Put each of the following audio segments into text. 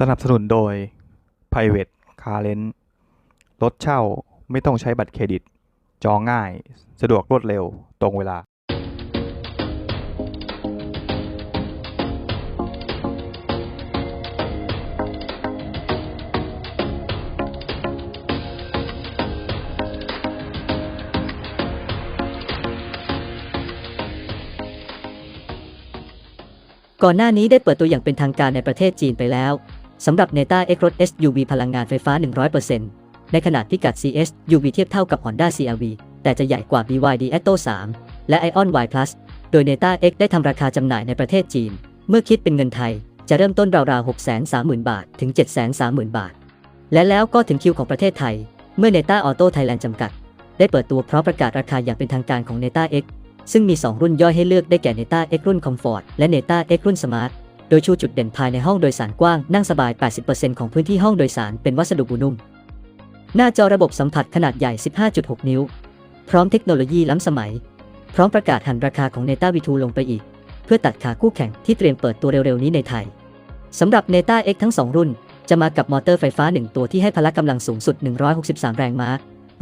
สนับสนุนโดย Private Car Rent รถเช่าไม่ต้องใช้บัตรเครดิต จองง่าย สะดวกรวดเร็ว ตรงเวลา ก่อนหน้านี้ได้เปิดตัวอย่างเป็นทางการในประเทศจีนไปแล้ว สำหรับ Neta X รถ SUV พลังงานไฟฟ้า 100%ในขนาดพิกัด CS UV เทียบเท่ากับ Honda CR-V แต่จะใหญ่กว่า BYD Atto 3 และ Ion Y Plus โดย Neta X ได้ทำราคาจำหน่ายในประเทศจีน เมื่อคิดเป็นเงินไทย จะเริ่มต้นราวๆ 630,000 บาท ถึง 730,000 บาท และแล้วก็ถึงคิวของประเทศไทย เมื่อ Neta Auto Thailand จำกัด ได้เปิดตัวพร้อมประกาศราคาอย่างเป็นทางการของ Neta X ซึ่งมี 2 รุ่นย่อยให้เลือกได้แก่ Neta X รุ่น Comfort และ Neta X รุ่น Smart โดยชูจุดเด่นภายในห้องโดยสารกว้างนั่งสบาย 80%ของพื้นที่ห้องโดยสารเป็นวัสดุบุนุ่ม หน้าจอระบบสัมผัสขนาดใหญ่ 15.6 นิ้ว พร้อมเทคโนโลยีล้ำสมัย พร้อมประกาศหันราคาของ Neta V2 ลงไปอีก เพื่อตัดขาคู่แข่งที่เตรียมเปิดตัวเร็วๆนี้ในไทยสำหรับ Neta X ทั้ง 2 รุ่น จะมากับมอเตอร์ไฟฟ้า 1 ตัวที่ให้พละกำลังสูงสุด 163 แรงม้า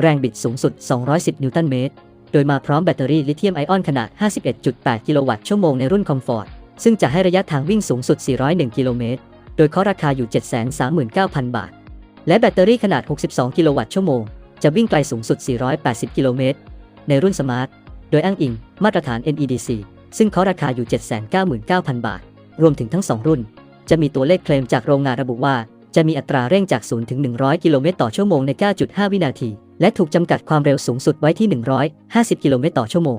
แรงบิดสูงสุด 210 นิวตันเมตร โดยมาพร้อมแบตเตอรี่ลิเธียมไอออนขนาด 51.8 กิโลวัตต์ชั่วโมงในรุ่นคอมฟอร์ต ซึ่งจะให้ระยะทางวิ่งสูงสุด 401 กิโลเมตร โดยเคาะราคาอยู่ 739,000 บาท และแบตเตอรี่ขนาด 62 กิโลวัตต์ชั่วโมง จะวิ่งไกลสูงสุด 480 กิโลเมตร ในรุ่นสมาร์ท โดยอ้างอิง มาตรฐาน NEDC ซึ่งเคาะราคาอยู่ 799,000 บาท รวมถึงทั้ง 2 รุ่น จะมีตัวเลขเคลมจากโรงงานระบุว่า จะมีอัตราเร่งจาก 0 ถึง 100 กิโลเมตรต่อชั่วโมงใน 9.5 วินาที และถูกจำกัดความเร็วสูงสุดไว้ที่ 150 กิโลเมตรต่อชั่วโมง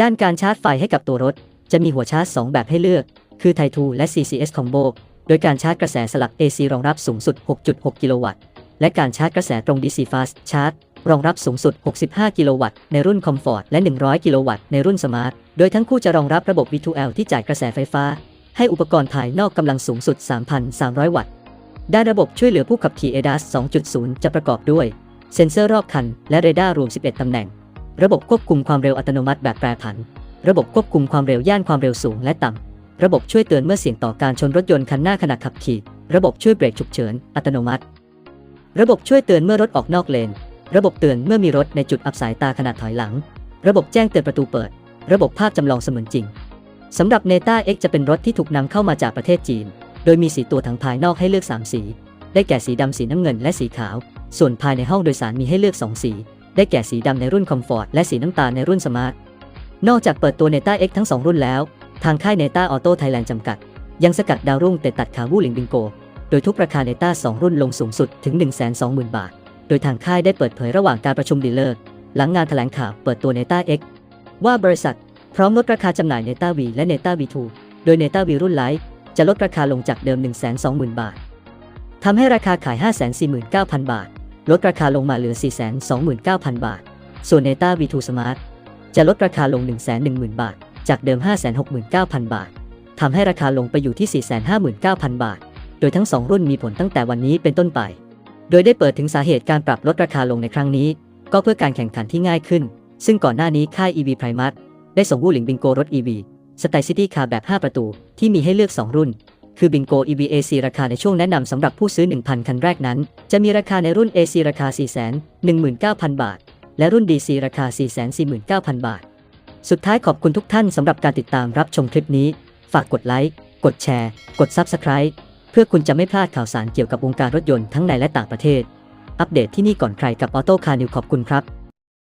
ด้านการชาร์จไฟให้กับตัวรถ จะมีหัวชาร์จ 2 แบบให้เลือก คือ Type 2และ CCS Combo โดยการชาร์จกระแสสลับ AC รองรับสูงสุด 6.6 กิโลวัตต์ และการชาร์จกระแสตรง DC Fast Charge รองรับสูงสุด 65 กิโลวัตต์ ในรุ่น Comfort และ 100 กิโลวัตต์ ในรุ่น Smart โดยทั้งคู่จะรองรับระบบ V2L ที่จ่ายกระแสไฟฟ้า ให้อุปกรณ์ภายนอกกำลังสูงสุด 3,300 วัตต์ ด้านระบบช่วยเหลือผู้ขับขี่ ADAS 2.0 จะประกอบด้วย เซ็นเซอร์รอบคัน และเรดาร์รวม 11 ตำแหน่ง ระบบควบคุมความเร็วอัตโนมัติแบบแปรผัน ระบบควบคุมความเร็วย่านความเร็วสูงและต่ำ ระบบช่วยเตือนเมื่อเสี่ยงต่อการชนรถยนต์คันหน้าขณะขับขี่ ระบบช่วยเบรกฉุกเฉิน อัตโนมัติ ระบบช่วยเตือนเมื่อรถออกนอกเลน ระบบเตือนเมื่อมีรถในจุดอับสายตาขณะถอยหลัง ระบบแจ้งเตือนประตูเปิด ระบบภาพจำลองเสมือนจริง สำหรับ Neta X จะเป็นรถที่ถูกนำเข้ามาจากประเทศจีน โดยมีสีตัวถังภายนอกให้เลือก 3 สี ได้แก่สีดำสีน้ำเงินและสีขาว ส่วนภายในห้องโดยสารมีให้เลือก 2 สี ได้แก่สีดำในรุ่น Comfort และสีน้ำตาลในรุ่น Smart นอกจากเปิดตัว Neta X ทั้ง 2 รุ่นแล้ว ทางค่าย Neta Auto Thailand จำกัด ยังสกัดดาวรุ่งแต่ตัดขาวู่หลิงบิงโก โดยทุกราคา Neta 2รุ่นลงสูงสุดถึง 120,000 บาท โดยทางค่ายได้เปิดเผยระหว่างการประชุมดีลเลอร์ หลังงานแถลงข่าวเปิดตัว Neta X ว่าบริษัท พร้อมลดราคาจำหน่าย Neta V และ Neta V2 โดย Neta V รุ่นไลท์จะลดราคาลงจากเดิม 120,000 บาททำให้ราคาขาย 549,000 บาท ลดราคาลงมาเหลือ 429,000 บาท ส่วน Neta V2 Smart จะลดราคาลง 110,000 บาท จากเดิม 569,000 บาท ทำให้ราคาลงไปอยู่ที่ 459,000 บาท โดยทั้ง 2 รุ่นมีผลตั้งแต่วันนี้เป็นต้นไป โดยได้เปิดถึงสาเหตุการปรับลดราคาลงในครั้งนี้ ก็เพื่อการแข่งขันที่ง่ายขึ้น ซึ่งก่อนหน้านี้ค่าย EV Primus ได้ส่งวู่หลิงบิงโกรถ EV สไตล์ซิตี้คาร์แบบ 5 ประตู ที่มีให้เลือก 2 รุ่น คือ Bingo EV AC ราคาในช่วงแนะนำสำหรับผู้ซื้อ 1,000 คันแรกนั้น จะมีราคาในรุ่น AC ราคา 419,000 บาท และรุ่น DC ราคา 449,000 บาท สุดท้ายขอบคุณทุกท่านสำหรับการติดตามรับชมคลิปนี้ ฝากกดไลค์ กดแชร์ กด Subscribe เพื่อคุณจะไม่พลาดข่าวสารเกี่ยวกับวงการรถยนต์ทั้งในและต่างประเทศ อัปเดตที่นี่ก่อนใครกับออโต้คาร์นิวขอบคุณครับ